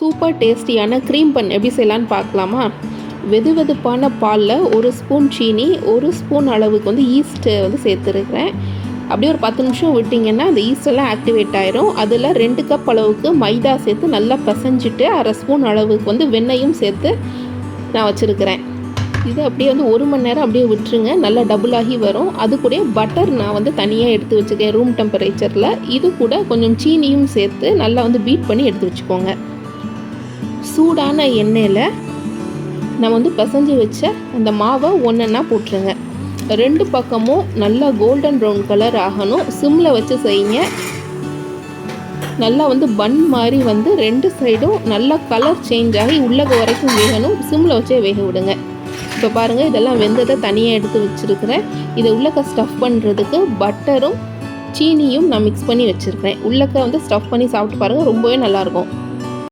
Super டேஸ்டியான cream பன் எப்படி செய்யலான்னு பார்க்கலாமா? வெது வெதுப்பான பாலில் ஒரு ஸ்பூன் சீனி ஒரு ஸ்பூன் அளவுக்கு வந்து ஈஸ்ட்டு வந்து சேர்த்துருக்கிறேன். அப்படியே ஒரு பத்து நிமிஷம் விட்டிங்கன்னா அந்த ஈஸ்டெல்லாம் ஆக்டிவேட் ஆயிரும். அதில் ரெண்டு கப் அளவுக்கு மைதா சேர்த்து நல்லா பசைஞ்சிட்டு அரை ஸ்பூன் அளவுக்கு வந்து வெண்ணெயும் சேர்த்து நான் வச்சுருக்கிறேன். இது அப்படியே வந்து ஒரு மணி நேரம் அப்படியே விட்டுருங்க. நல்லா டபுள் ஆகி வரும். அது கூட பட்டர் நான் வந்து தனியாக எடுத்து வச்சுருக்கேன் ரூம் டெம்பரேச்சரில் இது கூட கொஞ்சம் சீனியும் சேர்த்து நல்லா வந்து பீட் பண்ணி எடுத்து வச்சுக்கோங்க. சூடான எண்ணெயில் நம்ம வந்து பிசைஞ்சு வச்ச அந்த மாவை ஒன்றா போட்டுருங்க. ரெண்டு பக்கமும் நல்லா கோல்டன் ப்ரௌன் கலர் ஆகணும். சிம்மில் வச்சு செய்யுங்க. நல்லா வந்து பன் மாதிரி வந்து ரெண்டு சைடும் நல்லா கலர் சேஞ்ச் ஆகி உள்ளக வரைக்கும் வேகணும். சிம்மில் வச்சே வேக விடுங்க. இப்போ பாருங்கள் இதெல்லாம் வெந்ததை தனியாக எடுத்து வச்சுருக்கிறேன். இதை உள்ளக்க ஸ்டஃப் பண்ணுறதுக்கு பட்டரும் சீனியும் நான் மிக்ஸ் பண்ணி வச்சுருக்கிறேன். உள்ளக்க வந்து ஸ்டஃப் பண்ணி சாப்பிட்டு பாருங்கள் ரொம்பவே நல்லாயிருக்கும்